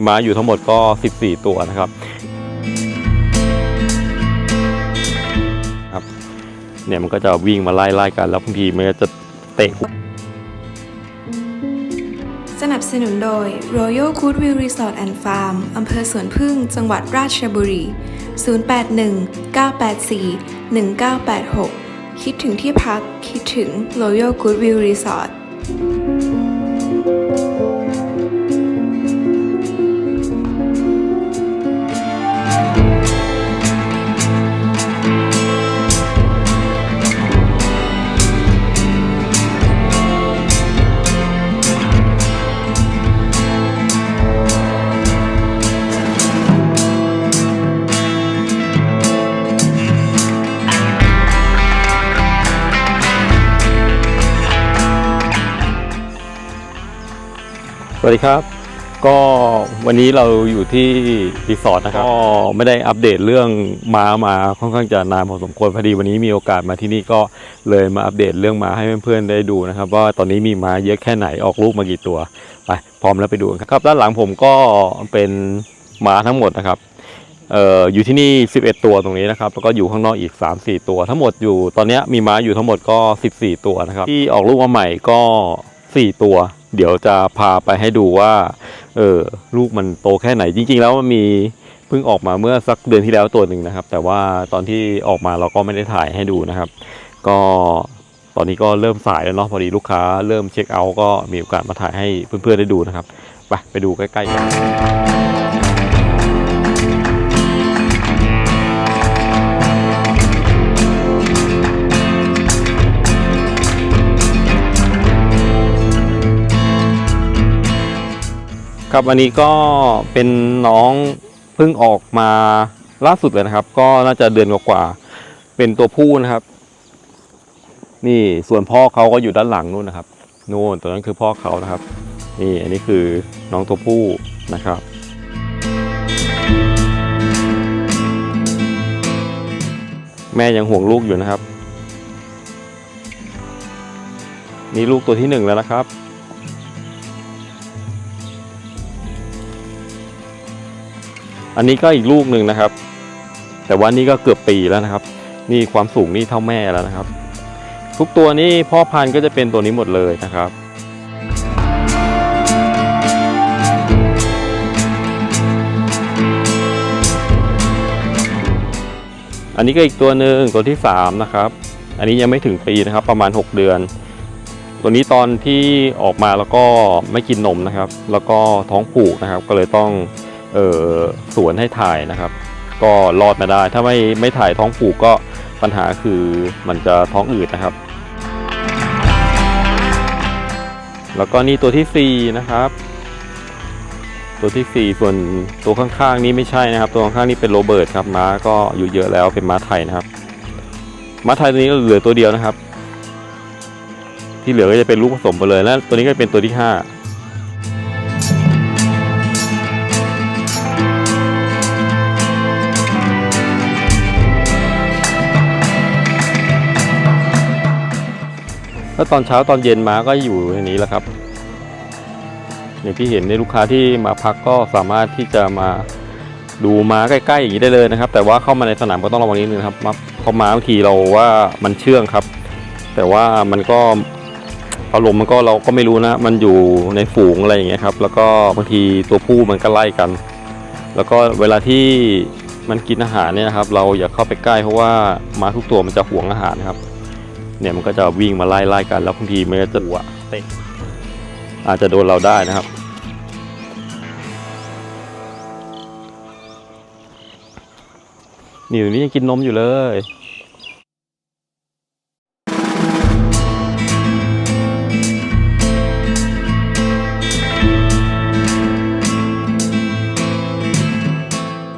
มีม้าอยู่ทั้งหมดก็ 14 ตัวนะครับครับ เนี่ยมันก็จะวิ่งมาไล่ไล่กัน แล้วบางทีมันก็จะเตะสนับสนุนโดย Royal Goodwill Resort and Farm อำเภอสวนพึ่ง จังหวัดราชบุรี 081 984 1986 คิดถึงที่พัก คิดถึง Royal Goodwill Resort สวัสดีครับ ก็วันนี้เราอยู่ที่รีสอร์ทนะครับ ก็ไม่ได้อัปเดตเรื่องม้ามาค่อนข้างจะนานพอสมควรพอดีวันนี้มีโอกาสมาที่นี่ก็เลยมาอัปเดตเรื่องม้าให้เพื่อนๆได้ดูนะครับ ว่าตอนนี้มีม้าเยอะแค่ไหนออกลูกมากี่ตัวไปพร้อมแล้วไปดูกันครับ ด้านหลังผมก็เป็นม้าทั้งหมดนะครับเอ่ออยู่ที่นี่ 11 ตัวตรงนี้นะครับ แล้วก็อยู่ข้างนอกอีก 3-4 ตัว ทั้งหมดอยู่ ตอนนี้มีม้าอยู่ทั้งหมดก็ 14 ตัวนะครับ ที่ออกลูกมาใหม่ก็ 4 ตัว เดี๋ยวจะพาไปให้ดูว่า เออลูกมันโตแค่ไหน จริง ๆ แล้วมันมีเพิ่งออกมาเมื่อสักเดือนที่แล้วตัวหนึ่งนะครับ แต่ว่าตอนที่ออกมาเราก็ไม่ได้ถ่ายให้ดูนะครับ ก็ตอนนี้ก็เริ่มสายแล้วเนาะพอดีลูกค้าเริ่มเช็คเอาท์ก็มีโอกาสมาถ่ายให้เพื่อนๆได้ดูนะครับ ไปไปดูใกล้ๆกัน ครับอันนี้ก็เป็นน้องเพิ่งออกมาล่าสุดเลยนะครับ ก็น่าจะเดือนกว่าๆเป็นตัวผู้นะครับ นี่ส่วนพ่อเขาก็อยู่ด้านหลังนู่นนะครับนู่นตัวนั้นคือพ่อเขานะครับ นี่อันนี้คือน้องตัวผู้นะครับแม่ยังห่วงลูกอยู่นะครับ นี่ลูกตัวที่หนึ่งแล้วนะครับ อันนี้ก็อีกลูกหนึ่งนะครับ แต่ว่านี่ก็เกือบปีแล้วนะครับ นี่ความสูงนี่เท่าแม่แล้วนะครับ ทุกตัวนี่พ่อพันธุ์ก็จะเป็นตัวนี้หมดเลยนะครับอันนี้ก็อีกตัวหนึ่งตัวที่สามนะครับอันนี้ยังไม่ถึงปีนะครับ ประมาณ 6 เดือน ตัวนี้ตอนที่ออกมาแล้วก็ไม่กินนมนะครับ แล้วก็ท้องผูกนะครับ ก็เลยต้อง เออสวนให้ถ่ายนะครับ ก็รอดมาได้ ถ้าไม่ไม่ถ่ายท้องผูกก็ปัญหาคือมันจะท้องอืดนะครับ แล้วก็นี่ตัวที่ 4 นะครับ ตัวที่ 4 ส่วนตัวข้างๆนี้ไม่ใช่นะครับ ตัวข้างๆนี้เป็นโรเบิร์ตครับม้าก็อยู่เยอะแล้วเป็นม้าไทยนะครับ ม้าไทยตัวนี้เหลือตัวเดียวนะครับ ที่เหลือก็จะเป็นลูกผสมไปเลย แล้วตัวนี้ก็เป็นตัวที่ 5 แล้วตอนเช้าตอนเย็นม้าก็อยู่ในนี้แหละครับ อย่างที่เห็นในลูกค้าที่มาพักก็สามารถที่จะมาดูม้าใกล้ๆอย่างนี้ได้เลยนะครับ แต่ว่าเข้ามาในสนามก็ต้องระวังนิดนึงนะครับเพราะม้าบางทีเราว่ามันเชื่องครับ แต่ว่ามันก็อารมณ์มันก็เราก็ไม่รู้นะ มันอยู่ในฝูงอะไรอย่างเงี้ยครับ แล้วก็บางทีตัวผู้มันก็ไล่กัน แล้วก็เวลาที่มันกินอาหารเนี่ยนะครับ เราอย่าเข้าไปใกล้เพราะว่าม้าทุกตัวมันจะหวงอาหารนะครับ เนี่ยมันก็จะวิ่งมาไล่ไล่กัน แล้วบางทีมันก็จะหัวเตะอาจจะโดนเราได้นะครับ นี่ตัวนี้ยังกินนมอยู่เลย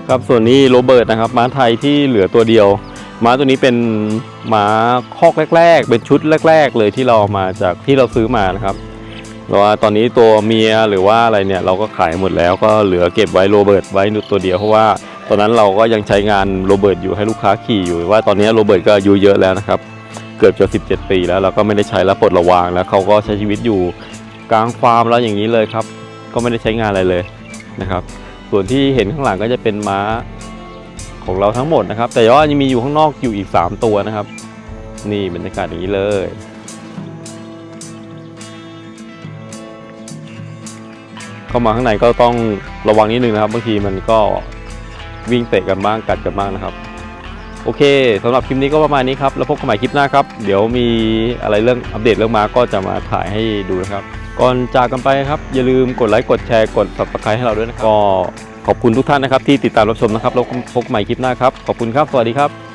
ครับส่วนนี้โรเบิร์ตนะครับม้าไทยที่เหลือตัวเดียว ม้าตัวนี้เป็นม้าคอกแรก ๆ เป็นชุดแรก ๆ เลยที่เรามาจากที่เราซื้อมานะครับแต่ว่าตอนนี้ตัวเมียหรือว่าอะไรเนี่ยเราก็ขายหมดแล้วก็เหลือเก็บไว้โรเบิร์ตไว้ตัวเดียวเพราะว่าตอนนั้นเราก็ยังใช้งานโรเบิร์ตอยู่ให้ลูกค้าขี่อยู่ว่าตอนนี้โรเบิร์ตก็อายุเยอะแล้วนะครับเกือบจะ 17 ปีแล้วเราก็ไม่ได้ใช้แล้วปลดระวางแล้วเขาก็ใช้ชีวิตอยู่กลางฟาร์มแล้วอย่างนี้เลยครับ ก็ไม่ได้ใช้งานอะไรเลยนะครับ ส่วนที่เห็นข้างหลังก็จะเป็นม้า ของเราทั้งหมดนะครับ แต่ว่ายังมีอยู่ข้างนอกอยู่อีก 3 ตัวนะครับ นี่บรรยากาศอย่างนี้เลยเข้ามาข้างในก็ต้องระวังนิดนึงนะครับบางทีมันก็วิ่งเตะกันบ้างกัดกันบ้างนะครับ โอเคสำหรับคลิปนี้ก็ประมาณนี้ครับแล้วพบกันใหม่คลิปหน้าครับ เดี๋ยวมีอะไรเรื่องอัปเดตเรื่องม้าก็จะมาถ่ายให้ดูนะครับ ก่อนจากกันไปครับ อย่าลืมกดไลค์กดแชร์กด subscribe ให้เราด้วยนะครับก็ ขอบคุณทุกท่านนะครับที่ติดตามรับชมนะครับแล้วพบใหม่คลิปหน้าครับ ขอบคุณครับ สวัสดีครับ